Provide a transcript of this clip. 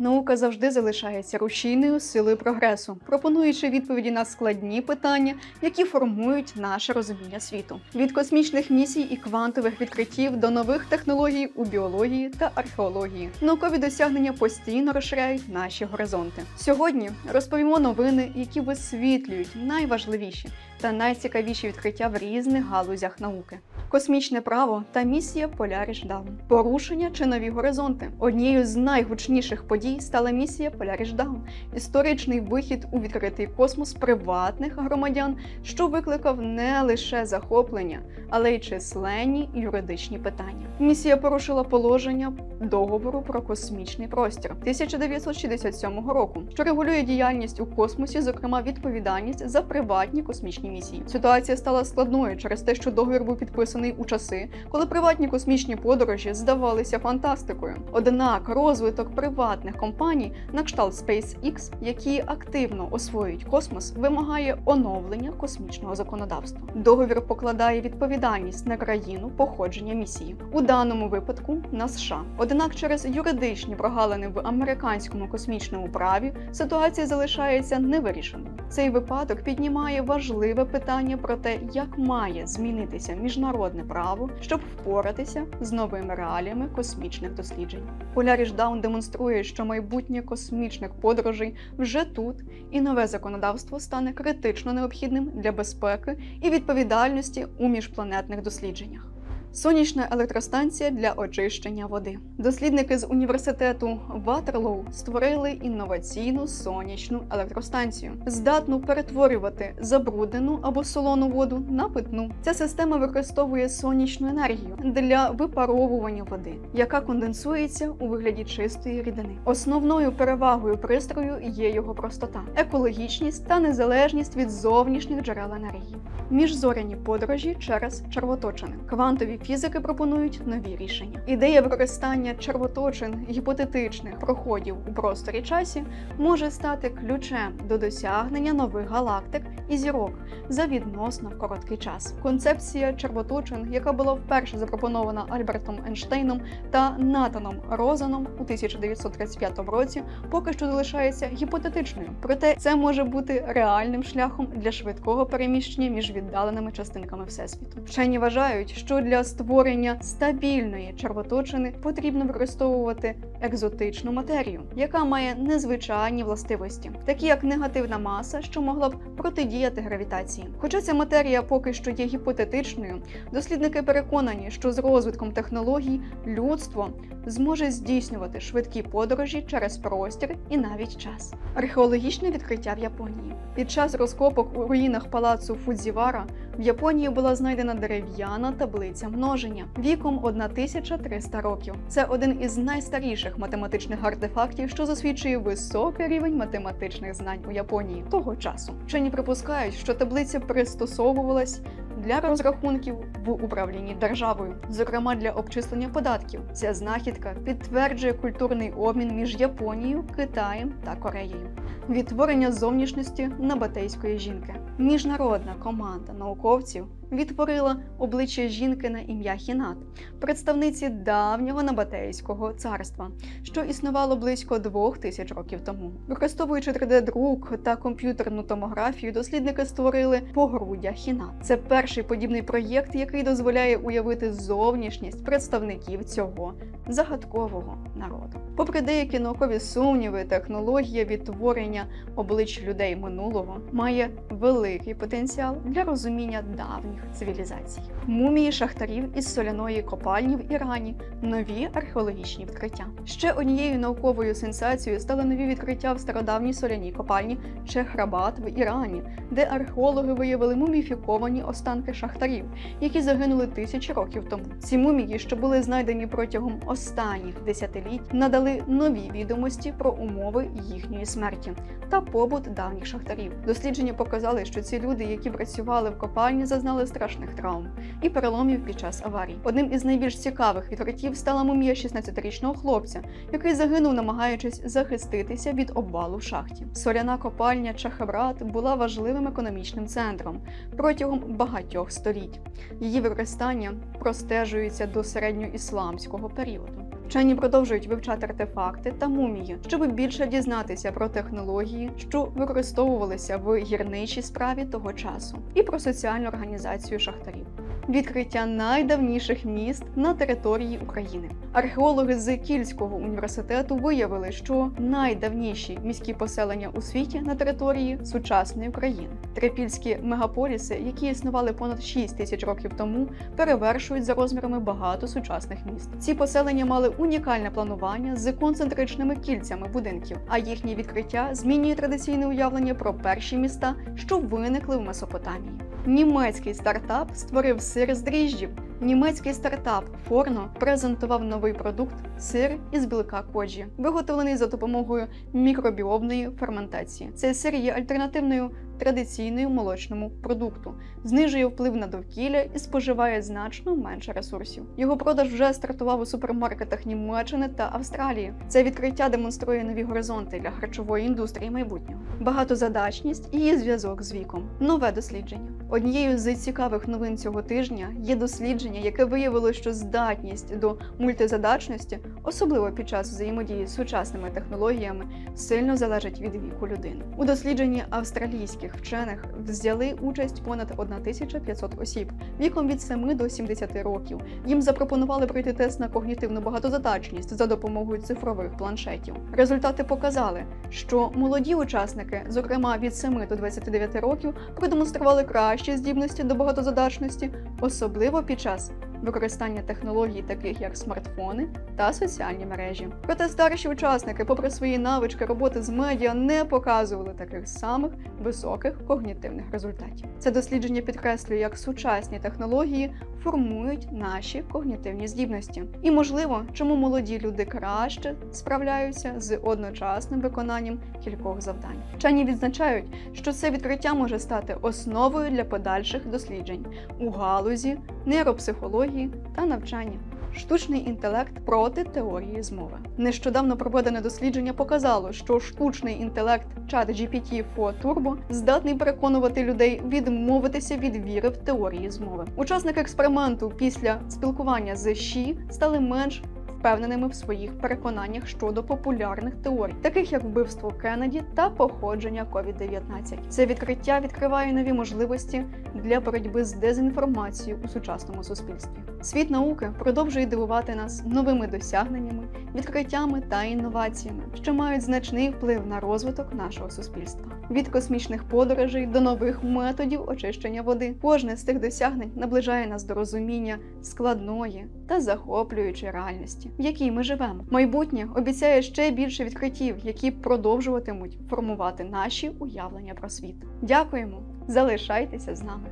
Наука завжди залишається рушійною силою прогресу, пропонуючи відповіді на складні питання, які формують наше розуміння світу. Від космічних місій і квантових відкриттів до нових технологій у біології та археології. Наукові досягнення постійно розширяють наші горизонти. Сьогодні розповімо новини, які висвітлюють найважливіші та найцікавіші відкриття в різних галузях науки. Космічне право та місія Polaris Dawn. Порушення чи нові горизонти. Однією з найгучніших подій стала місія Polaris Dawn – історичний вихід у відкритий космос приватних громадян, що викликав не лише захоплення, але й численні юридичні питання. Місія порушила положення договору про космічний простір 1967 року, що регулює діяльність у космосі, зокрема відповідальність за приватні космічні місії. Ситуація стала складною через те, що договір був підписаний у часи, коли приватні космічні подорожі здавалися фантастикою. Однак розвиток приватних компаній на кшталт SpaceX, які активно освоюють космос, вимагає оновлення космічного законодавства. Договір покладає відповідальність на країну походження місії, у даному випадку на США. Однак, через юридичні прогалини в американському космічному праві ситуація залишається невирішеною. Цей випадок піднімає важливе питання про те, як має змінитися міжнародне право, щоб впоратися з новими реаліями космічних досліджень. Polaris Dawn демонструє, що майбутнє космічних подорожей вже тут, і нове законодавство стане критично необхідним для безпеки і відповідальності у міжпланетних дослідженнях. Сонячна електростанція для очищення води. Дослідники з університету Ватерлоу створили інноваційну сонячну електростанцію, здатну перетворювати забруднену або солону воду на питну. Ця система використовує сонячну енергію для випаровування води, яка конденсується у вигляді чистої рідини. Основною перевагою пристрою є його простота, екологічність та незалежність від зовнішніх джерел енергії. Міжзоряні подорожі через червоточини. Квантові фізики пропонують нові рішення. Ідея використання червоточин гіпотетичних проходів у просторі часі може стати ключем до досягнення нових галактик і зірок за відносно короткий час. Концепція червоточин, яка була вперше запропонована Альбертом Ейнштейном та Натаном Розаном у 1935 році, поки що залишається гіпотетичною. Проте це може бути реальним шляхом для швидкого переміщення між віддаленими частинками всесвіту. Вчені вважають, що для створення стабільної червоточини потрібно використовувати екзотичну матерію, яка має незвичайні властивості, такі як негативна маса, що могла б протидіяти гравітації. Хоча ця матерія поки що є гіпотетичною, дослідники переконані, що з розвитком технологій людство зможе здійснювати швидкі подорожі через простір і навіть час. Археологічне відкриття в Японії під час розкопок у руїнах палацу Фудзівара в Японії була знайдена дерев'яна таблиця множення віком 1300 років. Це один із найстаріших математичних артефактів, що засвідчує високий рівень математичних знань у Японії того часу. Вчені припускають, що таблиця пристосовувалась для розрахунків в управлінні державою, зокрема для обчислення податків. Ця знахідка підтверджує культурний обмін між Японією, Китаєм та Кореєю. Відтворення зовнішності набатейської жінки. Міжнародна команда науковців відтворила обличчя жінки на ім'я Хінат, представниці давнього набатейського царства, що існувало близько двох тисяч років тому. Використовуючи 3D-друк та комп'ютерну томографію, дослідники створили погруддя Хінат. Це перший подібний проєкт, який дозволяє уявити зовнішність представників цього загадкового народу. Попри деякі наукові сумніви, технологія відтворення облич людей минулого має великий потенціал для розуміння давніх цивілізацій. Мумії шахтарів із соляної копальні в Ірані, нові археологічні відкриття. Ще однією науковою сенсацією стали нові відкриття в стародавній соляній копальні Шехрабад в Ірані, де археологи виявили муміфіковані останки шахтарів, які загинули тисячі років тому. Ці мумії, що були знайдені протягом останніх десятиліть, надали нові відомості про умови їхньої смерті та побут давніх шахтарів. Дослідження показали, що ці люди, які працювали в копальні, зазнали страшних травм і переломів під час аварій. Одним із найбільш цікавих відкриттів стала мумія 16-річного хлопця, який загинув, намагаючись захиститися від обвалу в шахті. Соляна копальня Чахабрат була важливим економічним центром протягом багатьох століть. Її використання простежується до середньоісламського періоду. Вчені продовжують вивчати артефакти та мумії, щоб більше дізнатися про технології, що використовувалися в гірничій справі того часу, і про соціальну організацію шахтарів. Відкриття найдавніших міст на території України. Археологи з Кільського університету виявили, що найдавніші міські поселення у світі на території сучасної України. Трипільські мегаполіси, які існували понад 6 тисяч років тому, перевершують за розмірами багато сучасних міст. Ці поселення мали унікальне планування з концентричними кільцями будинків, а їхнє відкриття змінює традиційне уявлення про перші міста, що виникли в Месопотамії. Німецький стартап створив сир з дріжджів. Німецький стартап Форно презентував новий продукт сир із білка коджі, виготовлений за допомогою мікробіомної ферментації. Цей сир є альтернативною традиційною молочному продукту, знижує вплив на довкілля і споживає значно менше ресурсів. Його продаж вже стартував у супермаркетах Німеччини та Австралії. Це відкриття демонструє нові горизонти для харчової індустрії майбутнього, багатозадачність і її зв'язок з віком. Нове дослідження. Однією з цікавих новин цього тижня є дослідження, яке виявило, що здатність до мультизадачності, особливо під час взаємодії з сучасними технологіями, сильно залежить від віку людини. У дослідженні австралійських вчених взяли участь понад 1500 осіб віком від 7 до 70 років. Їм запропонували пройти тест на когнітивну багатозадачність за допомогою цифрових планшетів. Результати показали, що молоді учасники, зокрема від 7 до 29 років, продемонстрували кращі здібності до багатозадачності, особливо під час використання технологій, таких як смартфони та соціальні мережі. Проте старші учасники, попри свої навички роботи з медіа, не показували таких самих високих когнітивних результатів. Це дослідження підкреслює, як сучасні технології формують наші когнітивні здібності. І можливо, чому молоді люди краще справляються з одночасним виконанням кількох завдань. Вчені відзначають, що це відкриття може стати основою для подальших досліджень у галузі нейропсихології та навчання. Штучний інтелект проти теорії змови. Нещодавно проведене дослідження показало, що штучний інтелект чат GPT-4 Turbo здатний переконувати людей відмовитися від віри в теорії змови. Учасники експерименту після спілкування з ШІ стали менш впевненими в своїх переконаннях щодо популярних теорій, таких як вбивство Кеннеді та походження COVID-19. Це відкриття відкриває нові можливості для боротьби з дезінформацією у сучасному суспільстві. Світ науки продовжує дивувати нас новими досягненнями, відкриттями та інноваціями, що мають значний вплив на розвиток нашого суспільства. Від космічних подорожей до нових методів очищення води. Кожне з тих досягнень наближає нас до розуміння складної та захоплюючої в якій ми живемо. Майбутнє обіцяє ще більше відкриттів, які продовжуватимуть формувати наші уявлення про світ. Дякуємо! Залишайтеся з нами.